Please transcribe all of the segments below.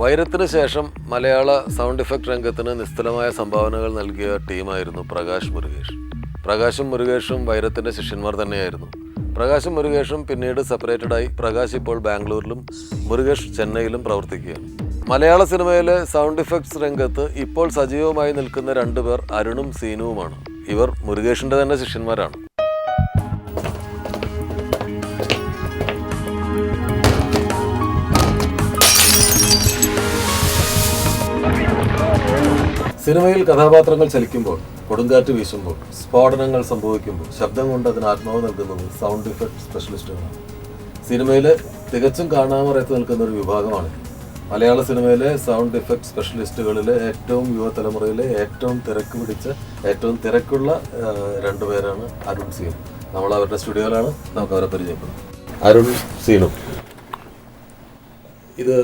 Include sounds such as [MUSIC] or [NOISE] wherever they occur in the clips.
വൈരത്തിന് ശേഷം മലയാള sound effect രംഗത്തിന് നിസ്തുലമായ സംഭാവനകൾ നൽകിയ ടീമായിരുന്നു പ്രകാശ് മുരുകേഷ്. പ്രകാശും മുരുകേഷും വൈരത്തിന്റെ ശിഷ്യന്മാർ തന്നെയായിരുന്നു. പ്രകാശും മുരുകേഷും പിന്നീട് സെപ്പറേറ്റഡായി പ്രകാശ് ഇപ്പോൾ ബാംഗ്ലൂരിലും മുരുകേഷ് ചെന്നൈയിലും പ്രവർത്തിക്കുകയാണ്. മലയാള സിനിമയിലെ സൗണ്ട് ഇഫക്ട്സ് രംഗത്ത് ഇപ്പോൾ സജീവമായി നിൽക്കുന്ന രണ്ടുപേർ അരുണും സീനുവുമാണ്. ഇവർ മുരുകേഷിന്റെ തന്നെ ശിഷ്യന്മാരാണ്. സിനിമയിൽ കഥാപാത്രങ്ങൾ ചലിക്കുമ്പോൾ കൊടുങ്കാറ്റ് വീശുമ്പോൾ സ്ഫോടനങ്ങൾ സംഭവിക്കുമ്പോൾ ശബ്ദം കൊണ്ട് അതിന് ആത്മാവ് നൽകുന്നത് സൗണ്ട് ഇഫക്ട് സ്പെഷ്യലിസ്റ്റുകളാണ് സിനിമയിൽ തികച്ചും കാണാമറയത്ത് നിൽക്കുന്ന ഒരു വിഭാഗമാണ്. മലയാള സിനിമയിലെ സൗണ്ട് ഇഫക്ട് സ്പെഷ്യലിസ്റ്റുകളിലെ ഏറ്റവും യുവതലമുറയിലെ ഏറ്റവും തിരക്ക് പിടിച്ച ഏറ്റവും തിരക്കുള്ള രണ്ടു രണ്ടുപേരാണ് അരുൺ സീൻ നമ്മൾ അവരുടെ സ്റ്റുഡിയോയിലാണ് നമുക്ക് അവരെ പരിചയപ്പെടുന്നത്. അരുൺ സീനും. ഇത്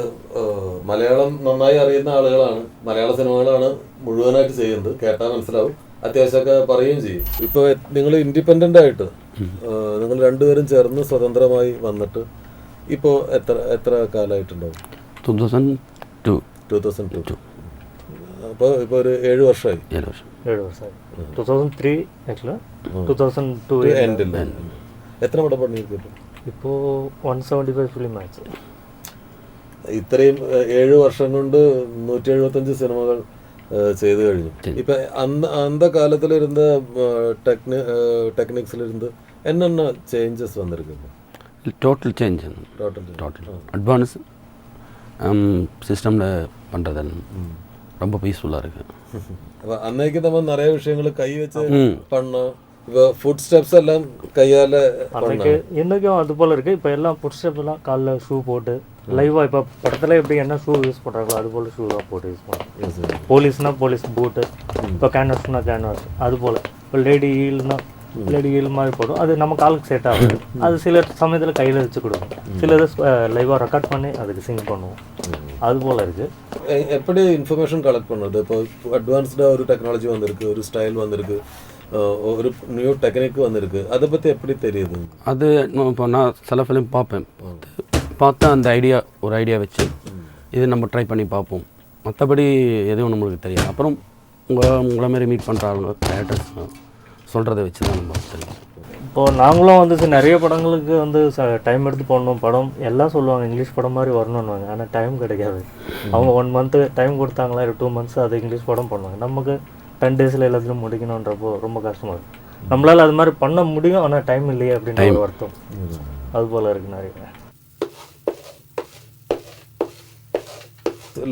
മലയാളം നന്നായി അറിയുന്ന ആളുകളാണ്. മലയാള സിനിമകളാണ് മുഴുവനായിട്ട് ചെയ്യുന്നത്. കേട്ടാൽ മനസ്സിലാവും. അത്യാവശ്യമൊക്കെ പറയുകയും ചെയ്യും. ഇപ്പൊ നിങ്ങൾ ഇൻഡിപെൻഡന്റ് ആയിട്ട് നിങ്ങൾ രണ്ടുപേരും ചേർന്ന് സ്വതന്ത്രമായി വന്നിട്ട് ഇപ്പോ എത്ര എത്ര കാലമായിട്ടുണ്ടാവും? ടൂ തൗസൻഡ് അപ്പോൾ ഇപ്പോൾ ഒരു ഏഴ് വർഷമായി. വർഷം. ആക്ച്വലി എത്ര പടം പണിയെടുത്തിട്ടുണ്ട്? ഇപ്പോൾ വൺ സെവന്റി ഫൈവ് ഫിലിം ഇത്രയും ഏഹ്, ഏഴ് വർഷം കൊണ്ട് നൂറ്റി എഴുപത്തഞ്ച് സിനിമകൾ ഏഹ്, ചെയ്തു കഴിഞ്ഞു ഇപ്പൊ അന്ന് അന്ത കാലത്തിലിരുന്ന ടെക്നി ടെക്നിക്സിലിരുന്ന് என்னென்ன ചേഞ്ചസ് വന്നിരിക്കുന്നു total change total total advance சிஸ்டமில் பண்ணுறது ரொம்ப பீஸ்ஃபுல்லாக இருக்குது അപ്പൊ അന്നേക്ക് നമ്മൾ നിറയെ വിഷയങ്ങൾ കൈ വെച്ച് പണ്ണ ഇപ്പൊ ഫുഡ് സ്റ്റെപ്സ് എല്ലാം കയ്യാലെ அன்னைக்கு இன்னைக்கும் அது போல இருக்கு இப்போ எல்லாம் புட் ஸ்டெப் எல்லாம் காலில் ஷூ போட்டு லைவாக இப்போ படத்தில் எப்படி என்ன ஷூ யூஸ் பண்ணுறாங்களோ அது போல் ஷூ தான் போட்டு யூஸ் பண்ணுறோம் போலீஸ்னா போலீஸ் பூட்டு இப்போ கேன்வாஸ்னா கேன்வாஸ் அது போல். இப்போ லேடி ஹீல்னா லேடி ஹீல் மாதிரி போடும். அது நம்ம காலுக்கு செட் ஆகுது. அது சில சமயத்தில் கையில் வச்சு கொடுக்கும். சிலது லைவாக ரெக்கார்ட் பண்ணி அதுக்கு சிங் பண்ணுவோம். அது போல் இருக்குது எப்படி இன்ஃபர்மேஷன் கலெக்ட் பண்ணுறது இப்போ அட்வான்ஸ்டாக ஒரு டெக்னாலஜி வந்திருக்கு ஒரு ஸ்டைல் வந்திருக்கு ஒரு நியூ டெக்னிக் வந்திருக்கு. அதை பற்றி எப்படி தெரியுது? அது நான் இப்போ நான் சில ஃபிலிம் பார்ப்பேன். பார்த்து அந்த ஐடியா ஒரு ஐடியா வச்சு இது நம்ம ட்ரை பண்ணி பார்ப்போம். மற்றபடி எதுவும் நம்மளுக்கு தெரியாது. அப்புறம் உங்கள் உங்களை மாதிரி மீட் பண்ணுற ஆளுங்க டேரக்டர்ஸ் சொல்கிறத வச்சு தான் நம்ம தெரியும் இப்போது நாங்களும் வந்து நிறைய படங்களுக்கு வந்து டைம் எடுத்து போடணும். படம் எல்லாம் சொல்லுவாங்க இங்கிலீஷ் படம் மாதிரி வரணும்னுவாங்க. ஆனால் டைம் கிடைக்காது. அவங்க ஒன் மந்த்து டைம் கொடுத்தாங்களா டூ மந்த்ஸ் அது இங்கிலீஷ் படம் பண்ணுவாங்க. நமக்கு டென் டேஸில் எல்லாத்தையும் முடிக்கணுன்றப்போ ரொம்ப கஷ்டமாக இருக்கும் நம்மளால் அது மாதிரி பண்ண முடியும் ஆனால் டைம் இல்லையே அப்படின்னு வருத்தம் அது போல் இருக்குது நிறைய.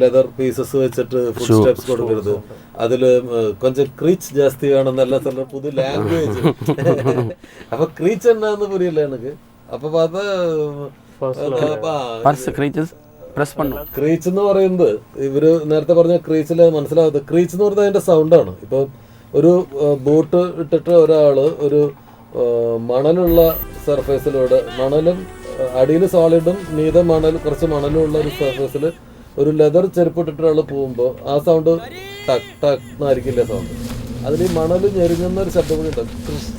ലെതർ പീസസ് വെച്ചിട്ട് ഫുഡ് സ്റ്റെപ്സ് കൊടുക്കരുത്. അതിൽ കൊഞ്ചം ക്രീച്ച് ജാസ്തി വേണമെന്നല്ല സ്ഥല പുതു ലാംഗ്വേജ് [LAUGHS] അപ്പൊ ക്രീച്ച് എന്നാന്ന് പുരിയില്ല എനിക്ക്? അപ്പൊ അത് പ്രസ് ക്രീച്ച് എന്ന് പറയുന്നത് ഇവർ നേരത്തെ പറഞ്ഞ ക്രീച്ചിൽ മനസ്സിലാവാത്ത ക്രീച്ച് എന്ന് പറഞ്ഞാൽ അതിന്റെ സൗണ്ടാണ് ഇപ്പൊ ഒരു ബോട്ട് ഇട്ടിട്ട് ഒരാൾ ഒരു മണലുള്ള സർഫേസിലൂടെ മണലും അടിയിൽ സോളിഡും മീത മണൽ കുറച്ച് മണലും ഉള്ള ഒരു സർഫേസിൽ ഒരു ലെതർ ചെരുപ്പിട്ടിട്ട് ഒരാൾ പോകുമ്പോൾ ആ സൗണ്ട് ടക് ടക് എന്നായിരിക്കില്ല സൗണ്ട് അതിൽ ഈ മണൽ ഞെരുങ്ങുന്ന ഒരു ശബ്ദം കൂടി ഉണ്ടാവും. ക്രിസ്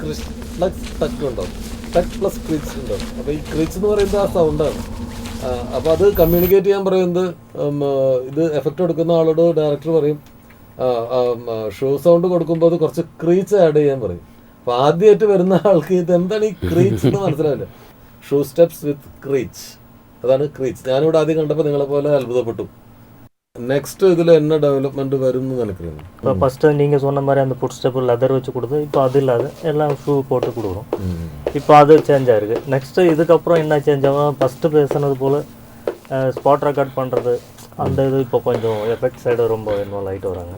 ക്രിസ് പ്ലസ് ടക്ക് ഉണ്ടാവും. ടക്ക് പ്ലസ് ക്രീച്ച് ഉണ്ടാവും. അപ്പോൾ ഈ ക്രിച്ച് എന്ന് പറയുന്നത് ആ സൗണ്ടാണ് അപ്പോൾ അപ്പൊ അത് കമ്മ്യൂണിക്കേറ്റ് ചെയ്യാൻ പറയുന്നത് ഇത് എഫക്റ്റ് കൊടുക്കുന്ന ആളോട് ഡയറക്ടർ പറയും. ഷൂ സൗണ്ട് കൊടുക്കുമ്പോൾ അത് കുറച്ച് ക്രീച്ച് ആഡ് ചെയ്യാൻ പറയും. അപ്പൊ ആദ്യമായിട്ട് വരുന്ന ആൾക്ക് ഇത് എന്താണ് ഈ ക്രീച്ച് എന്ന് [LAUGHS] മനസ്സിലാവില്ല. ഷൂ സ്റ്റെപ്സ് വിത്ത് ക്രീച്ച് അതാണ് ക്രീച്ച് ഞാനിവിടെ ആദ്യം കണ്ടപ്പോൾ നിങ്ങളെ പോലെ അത്ഭുതപ്പെട്ടു നെക്സ്റ്റ് ഇതിൽ என்ன ഡെവലപ്മെന്റ് വരും എന്ന് நினைக்கிறீங்க இப்போ ஃபஸ்ட்டு நீங்கள் சொன்ன மாதிரி அந்த ஃபுட் ஸ்டெப் லெதர் வச்சு கொடுத்து இப்போ அது இல்லாத எல்லாம் ஷூ போட்டு கொடுக்குறோம் இப்போ அது சேஞ்ச் ஆயிருக்கு நெக்ஸ்ட்டு இதுக்கப்புறம் என்ன சேஞ்ச் ஆகும் ஃபஸ்ட்டு பேசுனது போல் ஸ்பாட் ரெக்கார்ட் பண்ணுறது அந்த இது இப்போ கொஞ்சம் எஃபெக்ட் சைடு ரொம்ப இன்வால்வ் ஆகிட்டு வராங்க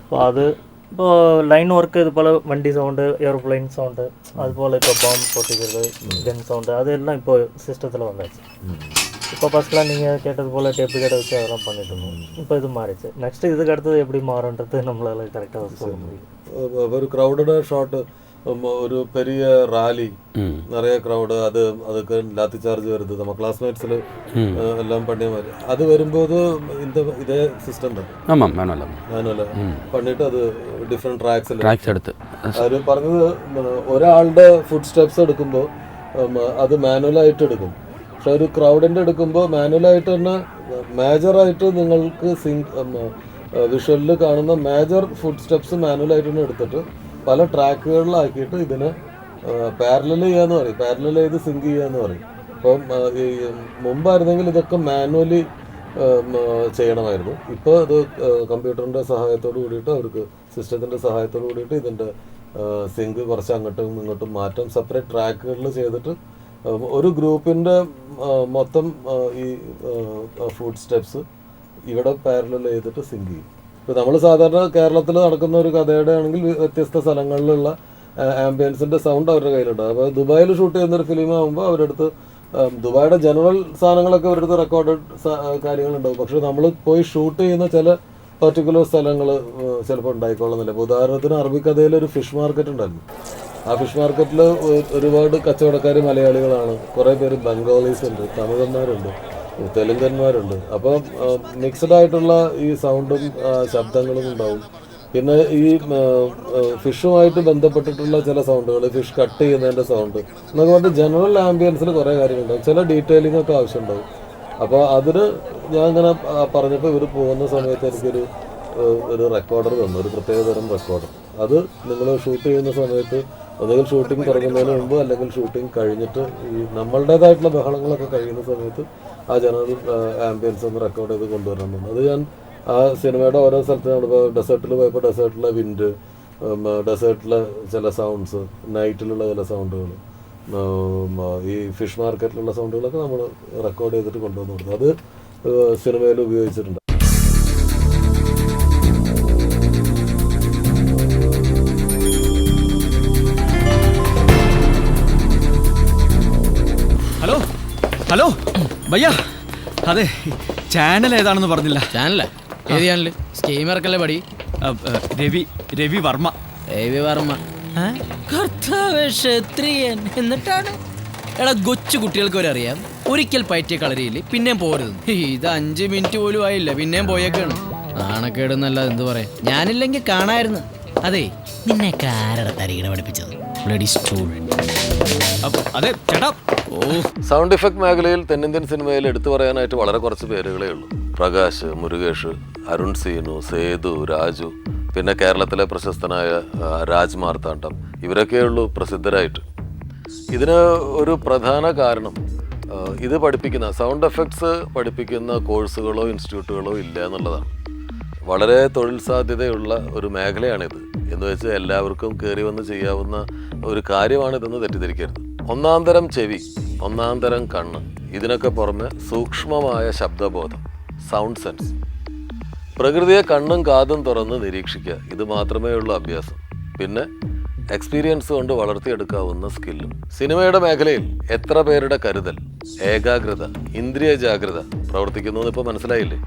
இப்போ அது இப்போ லைன் ஒர்க்கு இது போல் வண்டி சவுண்டு ஏரோப்ளைன் சவுண்டு அது போல் இப்போ பாம்பு போட்டுக்கிறது கன் சவுண்டு அது எல்லாம் இப்போ சிஸ்டத்தில் வந்தாச்சு. இப்போ ஃபஸ்ட்லாம் நீங்கள் கேட்டது போல் டேப்பு கேட்ட வச்சு அதெல்லாம் பண்ணிட்டு இருந்தோம். இப்போ இது மாறிச்சு நெக்ஸ்ட் இதுக்கு அடுத்தது எப்படி மாறுன்றது நம்மளால கரெக்டாக சொல்ல முடியும். ஒரு க்ரௌடோட ஷார்ட் ஒரு பெரிய റാലി நிறைய க்ரௌடு அது அதுக்கு லாத்தி சார்ஜ் வருது நம்ம கிளாஸ்மேட்ஸில் எல்லாம் பண்ணிய மாதிரி அது வரும்போது இந்த இதே സിസ്റ്റം തന്നെ ஆமாம் மேனுவல் മാനുവല് പണിട്ട് അത് ഡിഫറെന്റ് ട്രാക്സിൽ ட்ராக்ஸ் எடுத்து അവർ പറഞ്ഞത് ഉം, ഒരാളുടെ ഫുഡ് സ്റ്റെപ്സ് എടുക്കുമ്പോൾ ഉം, അത് മാനുവലായിട്ട് എടുക്കും പക്ഷെ ഒരു ക്രൗഡിൻ്റെ എടുക്കുമ്പോൾ മാനുവലായിട്ട് തന്നെ മേജറായിട്ട് നിങ്ങൾക്ക് സിങ് വിഷ്വലിൽ കാണുന്ന മേജർ ഫുഡ് സ്റ്റെപ്സ് മാനുവലായിട്ട് തന്നെ എടുത്തിട്ട് പല ട്രാക്കുകളിലാക്കിയിട്ട് ഇതിനെ പാരലൽ ചെയ്യാന്ന് പറയും. പാരലൽ ചെയ്ത് സിങ്ക് ചെയ്യാന്ന് പറയും. അപ്പം ആ, ഈ മുമ്പായിരുന്നെങ്കിൽ ഇതൊക്കെ മാനുവലി ചെയ്യണമായിരുന്നു. ഇപ്പോൾ ഇത് കമ്പ്യൂട്ടറിന്റെ സഹായത്തോട് കൂടിയിട്ട് അവർക്ക് സിസ്റ്റത്തിന്റെ സഹായത്തോട് കൂടിയിട്ട് ഇതിന്റെ സിങ്ക് കുറച്ച് അങ്ങോട്ടും ഇങ്ങോട്ടും മാറ്റം സെപ്പറേറ്റ് ട്രാക്കുകളിൽ ചെയ്തിട്ട് ഒരു ഗ്രൂപ്പിന്റെ മൊത്തം ഈ ഫുഡ് സ്റ്റെപ്സ് ഇവിടെ പാരലൽ ചെയ്തിട്ട് സിങ്ക് ചെയ്യും. ഇപ്പോൾ നമ്മൾ സാധാരണ കേരളത്തിൽ നടക്കുന്ന ഒരു കഥയുടെ ആണെങ്കിൽ വ്യത്യസ്ത സ്ഥലങ്ങളിലുള്ള ആംബിയൻസിന്റെ സൗണ്ട് അവരുടെ കയ്യിലുണ്ട്. അപ്പോൾ ദുബായിൽ ഷൂട്ട് ചെയ്യുന്ന ഒരു ഫിലിം ആകുമ്പോൾ അവരുടെ ദുബായുടെ ജനറൽ സാധനങ്ങളൊക്കെ അവരുടെ റെക്കോർഡ് കാര്യങ്ങളുണ്ടാവും. പക്ഷെ നമ്മൾ പോയി ഷൂട്ട് ചെയ്യുന്ന ചില പർട്ടിക്കുലർ സ്ഥലങ്ങൾ ചിലപ്പോൾ ഉണ്ടായിക്കൊള്ളുന്നില്ല. ഇപ്പോൾ ഉദാഹരണത്തിന് അറബിക്കഥയിൽ ഒരു ഫിഷ് മാർക്കറ്റ് ഉണ്ടായിരുന്നു ആ ഫിഷ് മാർക്കറ്റിൽ ഒരുപാട് കച്ചവടക്കാർ മലയാളികളാണ്. കുറേ പേര് ബംഗാളീസ് ഉണ്ട് തമിഴന്മാരുണ്ട്. തെലുങ്കന്മാരുണ്ട്. അപ്പോൾ മിക്സഡ് ആയിട്ടുള്ള ഈ സൗണ്ടും ശബ്ദങ്ങളും ഉണ്ടാവും. പിന്നെ ഈ ഫിഷുമായിട്ട് ബന്ധപ്പെട്ടിട്ടുള്ള ചില സൗണ്ടുകൾ ഫിഷ് കട്ട് ചെയ്യുന്നതിന്റെ സൗണ്ട് എന്നൊക്കെ പറഞ്ഞിട്ട് ജനറൽ ആംബിയൻസിൽ കുറേ കാര്യങ്ങളുണ്ടാവും. ചില ഡീറ്റെയിലിംഗ് ഒക്കെ ആവശ്യമുണ്ടാവും. അപ്പോൾ അതിന് ഞാൻ ഇങ്ങനെ പറഞ്ഞപ്പോൾ ഇവർ പോകുന്ന സമയത്ത് എനിക്കൊരു ഒരു റെക്കോർഡർ തന്നു. ഒരു പ്രത്യേക തരം റെക്കോർഡർ അത് നിങ്ങൾ ഷൂട്ട് ചെയ്യുന്ന സമയത്ത് ഒന്നുകിൽ ഷൂട്ടിംഗ് തുടങ്ങുന്നതിന് മുമ്പ് അല്ലെങ്കിൽ ഷൂട്ടിംഗ് കഴിഞ്ഞിട്ട് ഈ നമ്മളുടേതായിട്ടുള്ള ബഹളങ്ങളൊക്കെ കഴിയുന്ന സമയത്ത് ആ ജനറൽ ആംബിയൻസ് ഒന്ന് റെക്കോർഡ് ചെയ്ത് കൊണ്ടുവരണം അത് ഞാൻ ആ സിനിമയുടെ ഓരോ സ്ഥലത്തും നമ്മളിപ്പോൾ ഡെസേർട്ടിൽ പോയപ്പോൾ ഡെസേർട്ടിലെ വിൻഡ് ഡെസേർട്ടിലെ ചില സൗണ്ട്സ് നൈറ്റിലുള്ള ചില സൗണ്ടുകൾ ഈ ഫിഷ് മാർക്കറ്റിലുള്ള സൗണ്ടുകളൊക്കെ നമ്മൾ റെക്കോർഡ് ചെയ്തിട്ട് കൊണ്ടുവന്നു കൊടുത്തു. അത് സിനിമയിൽ ഉപയോഗിച്ചിട്ടുണ്ട്. ഹലോ? ഹലോ? ഭയ്യ അതെ ചാനൽ ഏതാണെന്ന് പറഞ്ഞില്ല. ചാനലേ ഏത് ചാനൽ സ്കീമർക്കല്ലേ പടി? രവി രവി വർമ്മ. രവി വർമ്മ. കർത്താവ് ക്ഷത്രിയൻ എന്നിട്ടാണ്? എടാ കൊച്ചു കുട്ടികൾക്ക് വരെ അറിയാം. ഒരിക്കൽ പയറ്റിയ കളരിയിൽ പിന്നെയും പോരുത് ഇത് അഞ്ച് മിനിറ്റ് പോലും ആയില്ല. പിന്നെയും പോയേക്കാണ്. നാണക്കേടെന്നല്ല എന്ത് പറയാ ഞാനില്ലെങ്കിൽ കാണായിരുന്നു. അതെ നിന്നെ കാരട തരികിട പഠിപ്പിച്ചത്? ബ്ലഡി ഓ. സൗണ്ട് ഇഫക്റ്റ് മേഖലയിൽ തെന്നിന്ത്യൻ സിനിമയിൽ എടുത്തു പറയാനായിട്ട് വളരെ കുറച്ച് പേരുകളേ ഉള്ളൂ. പ്രകാശ് മുരുകേഷ് അരുൺ സീനു സേതു രാജു പിന്നെ കേരളത്തിലെ പ്രശസ്തനായ രാജ് മാർത്താണ്ഡം ഇവരൊക്കെയുള്ളൂ പ്രസിദ്ധരായിട്ട്. ഇതിന് ഒരു പ്രധാന കാരണം ഇത് പഠിപ്പിക്കുന്ന സൗണ്ട് എഫക്ട്സ് പഠിപ്പിക്കുന്ന കോഴ്സുകളോ ഇൻസ്റ്റിറ്റ്യൂട്ടുകളോ ഇല്ല എന്നുള്ളതാണ്. വളരെ തൊഴിൽ സാധ്യതയുള്ള ഒരു മേഖലയാണിത്. എന്ന് വെച്ച് എല്ലാവർക്കും കയറി വന്ന് ചെയ്യാവുന്ന ഒരു കാര്യമാണ് ഇതെന്ന് തെറ്റിദ്ധരിക്കരുത്. ഒന്നാം തരം ചെവി ഒന്നാം തരം കണ്ണ് ഇതിനൊക്കെ പുറമെ സൂക്ഷ്മമായ ശബ്ദബോധം സൗണ്ട് സെൻസ് പ്രകൃതിയെ കണ്ണും കാതും തുറന്ന് നിരീക്ഷിക്കുക ഇത് മാത്രമേ ഉള്ളൂ അഭ്യാസം. പിന്നെ എക്സ്പീരിയൻസ് കൊണ്ട് വളർത്തിയെടുക്കാവുന്ന സ്കില്ലും സിനിമയുടെ മേഖലയിൽ എത്ര പേരുടെ കരുതൽ? ഏകാഗ്രത ഇന്ദ്രിയ ജാഗ്രത പ്രവർത്തിക്കുന്നു ഇപ്പോൾ മനസ്സിലായില്ലേ?